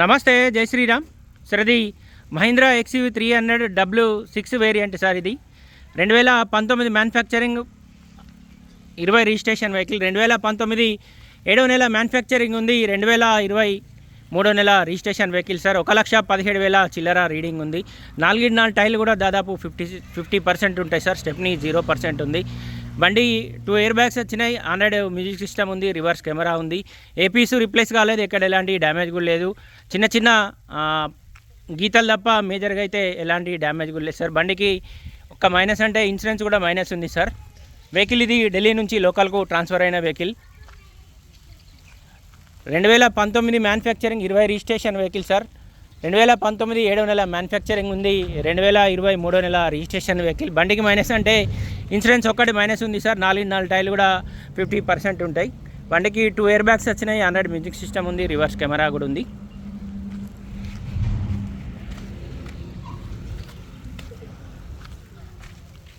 నమస్తే జై శ్రీరామ్. సార్ ఇది Mahindra XU three hundred W six variant sir ఇది. రెండు వేల పంతొమ్మిది మ్యానుఫ్యాక్చరింగ్ ఇరవై రిజిస్ట్రేషన్ వెహికల్ రెండు వేల పంతొమ్మిది ఏడో నెల మ్యానుఫ్యాక్చరింగ్ ఉంది రెండు వేల ఇరవై మూడో నెల రిజిస్ట్రేషన్ వెహికల్ సార్. ఒక లక్ష పదిహేడు వేల చిల్లర రీడింగ్ ఉంది. నాలుగు నాలుగు టైర్లు కూడా దాదాపు ఫిఫ్టీ ఫిఫ్టీ పర్సెంట్ ఉంటాయి సార్. స్టెప్నీ జీరో పర్సెంట్ ఉంది. బండి టూ ఎయిర్ బ్యాగ్స్ వచ్చినాయి. హండ్రెడ్ మ్యూజిక్ సిస్టమ్ ఉంది రివర్స్ కెమెరా ఉంది. ఏపీసు రిప్లేస్ కాలేదు ఎక్కడ ఎలాంటి డ్యామేజ్ కూడా లేదు. చిన్న చిన్న గీతలు తప్ప మేజర్గా అయితే ఎలాంటి డ్యామేజ్ కూడా లేదు. సార్ బండికి ఒక మైనస్ అంటే ఇన్సూరెన్స్ కూడా మైనస్ ఉంది సార్. వెహికల్ ఇది ఢిల్లీ నుంచి లోకల్కు ట్రాన్స్ఫర్ అయిన వెహికల్. రెండు వేల పంతొమ్మిది మ్యానుఫ్యాక్చరింగ్ ఇరవై రిజిస్ట్రేషన్ వెహికల్ సార్. రెండు వేల పంతొమ్మిది ఏడవ నెల మ్యానుఫ్యాక్చరింగ్ ఉంది. రెండు వేల ఇరవై మూడో నెల రిజిస్ట్రేషన్ వెహికల్ బండికి మైనస్ అంటే ఇన్సూరెన్స్ ఒక్కటి మైనస్ ఉంది సార్. నాలుగు నాలుగు టైర్లు కూడా ఫిఫ్టీ పర్సెంట్ ఉంటాయి. బండికి టూ ఇయర్ బ్యాగ్స్ వచ్చినాయి. హండ్రెడ్ మ్యూజిక్ సిస్టమ్ ఉంది. రివర్స్ కెమెరా కూడా ఉంది.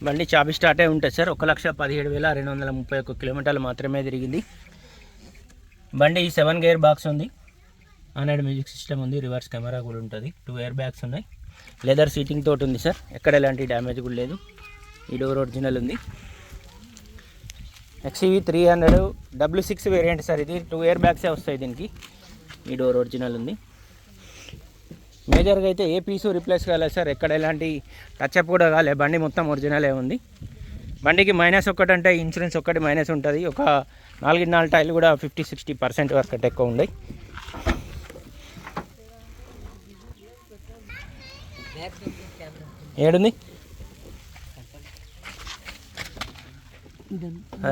బండి చాబి స్టార్టే ఉంటుంది సార్ ఒక లక్ష పదిహేడు వేల రెండు వందల ముప్పై ఒక్క కిలోమీటర్లు మాత్రమే తిరిగింది. బండి సెవెన్ గేర్ బాక్స్ ఉంది. హండ్రెడ్ మ్యూజిక్ సిస్టమ్ ఉంది రివర్స్ కెమెరా కూడా ఉంటుంది. టూ ఇయర్ బ్యాగ్స్ ఉన్నాయి. లెదర్ సీటింగ్ తోటి ఉంది సార్. ఎక్కడ ఎలాంటి డ్యామేజ్ కూడా లేదు. ఈ డోర్ ఒరిజినల్ ఉంది. XEV three hundred W six variant sir ఇది. టూ ఇయర్ బ్యాగ్సే వస్తాయి దీనికి. ఈ డోర్ ఒరిజినల్ ఉంది. మేజర్గా అయితే ఏ పీసు రిప్లేస్ కాలేదు సార్. ఎక్కడ ఎలాంటి టచ్అప్ కూడా కాలే బండి మొత్తం ఒరిజినలే ఉంది. బండికి మైనస్ ఒక్కటి అంటే ఇన్సూరెన్స్ ఒక్కటి మైనస్ ఉంటుంది. ఒక నాలుగు నాలుగు టైర్లు కూడా ఫిఫ్టీ సిక్స్టీ పర్సెంట్ వరకు ఎక్కువ ఉన్నాయి ఏడుంది?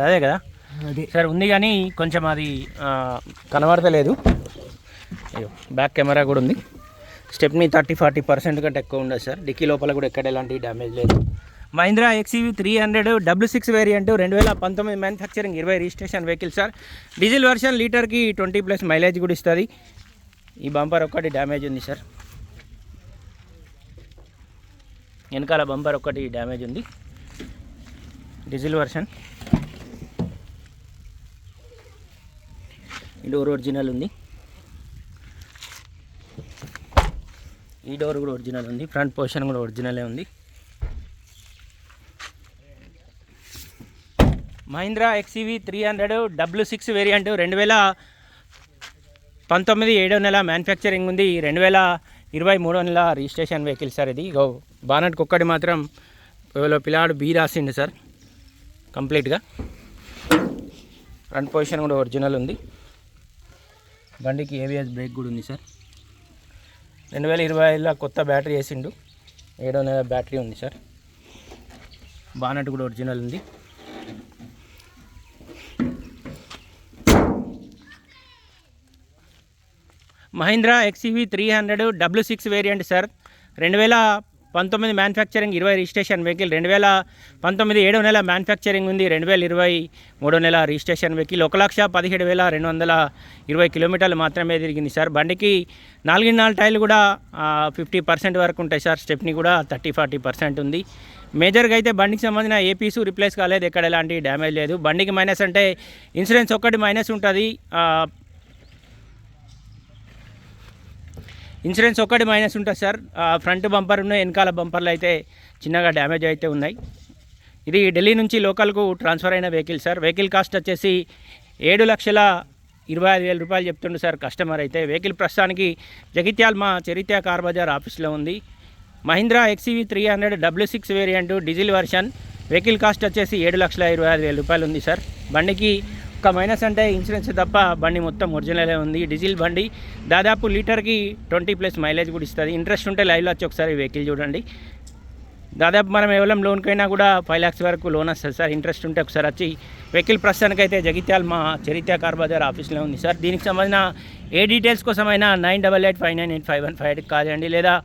అదే కదా? సార్ ఉంది కానీ కొంచెం అది కనబడతలేదు. అయ్యో బ్యాక్ కెమెరా కూడా ఉంది. స్టెప్ని థర్టీ ఫార్టీ పర్సెంట్ కంటే ఎక్కువ ఉండదు సార్. డిక్కీ లోపల కూడా ఎక్కడ ఎలాంటి డ్యామేజ్ లేదు. Mahindra XEV three hundred W six variant రెండు వేల పంతొమ్మిది మ్యానుఫ్యాక్చరింగ్ ఇరవై registration vehicle sir diesel version లీటర్కి ట్వంటీ ప్లస్ మైలేజ్ కూడా ఇస్తుంది. ఈ బంపర్ ఒక్కటి డ్యామేజ్ ఉంది సార్ వెనకాల బంపర్ ఒక్కటి డ్యామేజ్ ఉంది. Diesel version. ఈ డోర్ ఒరిజినల్ ఉంది. ఈ డోర్ కూడా ఒరిజినల్ ఉంది. ఫ్రంట్ పొజిషన్ కూడా ఒరిజినలే ఉంది. Mahindra XEV three hundred W six variant రెండు వేల పంతొమ్మిది ఏడో నెల మ్యానుఫ్యాక్చరింగ్ ఉంది. రెండు వేల ఇరవై మూడో నెల రిజిస్ట్రేషన్ వెహికల్ సార్ ఇది. గో బానట్కి ఒక్కటి మాత్రం ఎవరో పిల్లాడు బీ రాసిండు సార్. కంప్లీట్గా. ఫ్రంట్ పొజిషన్ కూడా ఒరిజినల్ ఉంది. బండికి ఏవిఎస్ బ్రేక్ కూడా ఉంది సార్. రెండు వేల ఇరవై ఐదులో కొత్త బ్యాటరీ వేసిండు. ఏడో నెల బ్యాటరీ ఉంది సార్. బానట్ కూడా ఒరిజినల్ ఉంది. Mahindra XEV three hundred W six variant sir. రెండు వేల పంతొమ్మిది మ్యానుఫ్యాక్చరింగ్ ఇరవై రిజిస్ట్రేషన్ వెహికల్ రెండు వేల పంతొమ్మిది ఏడో నెల మ్యానుఫ్యాక్చరింగ్ ఉంది రెండు వేల ఇరవై మూడో నెల రిజిస్ట్రేషన్ వెహికల్ ఒక లక్ష పదిహేడు వేల రెండు వందల ఇరవై కిలోమీటర్లు మాత్రమే తిరిగింది సార్. బండికి నాలుగు నాలుగు టైర్లు కూడా ఫిఫ్టీ పర్సెంట్ వరకు ఉంటాయి సార్. స్టెప్ని కూడా థర్టీ ఫార్టీ పర్సెంట్ ఉంది. మేజర్గా అయితే బండికి సంబంధించిన ఏ పీసు రిప్లేస్ కాలేదు ఎక్కడ ఎలాంటి డ్యామేజ్ లేదు. బండికి మైనస్ అంటే ఇన్సూరెన్స్ ఒక్కటి మైనస్ ఉంటుంది. ఇన్సూరెన్స్ ఒక్కటి మైనస్ ఉంటుంది సార్. ఆ, ఫ్రంట్ బంపర్ ఉన్న వెనకాల బంపర్లు అయితే చిన్నగా డ్యామేజ్ అయితే ఉన్నాయి. ఇది ఢిల్లీ నుంచి లోకల్కు ట్రాన్స్ఫర్ అయిన వెహికల్ సార్. వెహికల్ కాస్ట్ వచ్చేసి ఏడు లక్షల ఇరవై ఐదు వేల రూపాయలు చెప్తుండు సార్ కస్టమర్ అయితే. వెహికల్ ప్రస్తుతానికి జగిత్యాల మా చరిత్ర కార్ బజార్ ఆఫీస్లో ఉంది. Mahindra XEV three hundred W six variant diesel version. Vehicle cost వచ్చేసి ఏడు లక్షల ఇరవై ఐదు వేల రూపాయలు ఉంది సార్. బండికి ఒక మైనస్ అంటే ఇన్సూరెన్స్ తప్ప బండి మొత్తం ఒరిజినలే ఉంది. డీజిల్ బండి దాదాపు లీటర్కి ట్వంటీ ప్లస్ మైలేజ్ కూడా ఇస్తుంది. ఇంట్రెస్ట్ ఉంటే లైవ్లో వచ్చి ఒకసారి వెహికల్ చూడండి. దాదాపు మనం కేవలం లోన్కైనా కూడా ఫైవ్ ల్యాక్స్ వరకు లోన్ వస్తుంది సార్. ఇంట్రెస్ట్ ఉంటే ఒకసారి వచ్చి వెహికల్ ప్రస్తుతానికైతే జగిత్యాల మా చరిత్ర కార్ బజార్ ఆఫీస్లో ఉంది సార్. దీనికి సంబంధించిన ఏ డీటెయిల్స్ కోసమైనా nine double eight five nine eight five one five call చేయండి. లేదా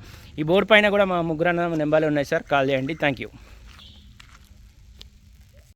ఈ బోర్డు పైన కూడా మా ముగ్గురు నెంబర్లు ఉన్నాయి సార్. కాల్ చేయండి. Thank you.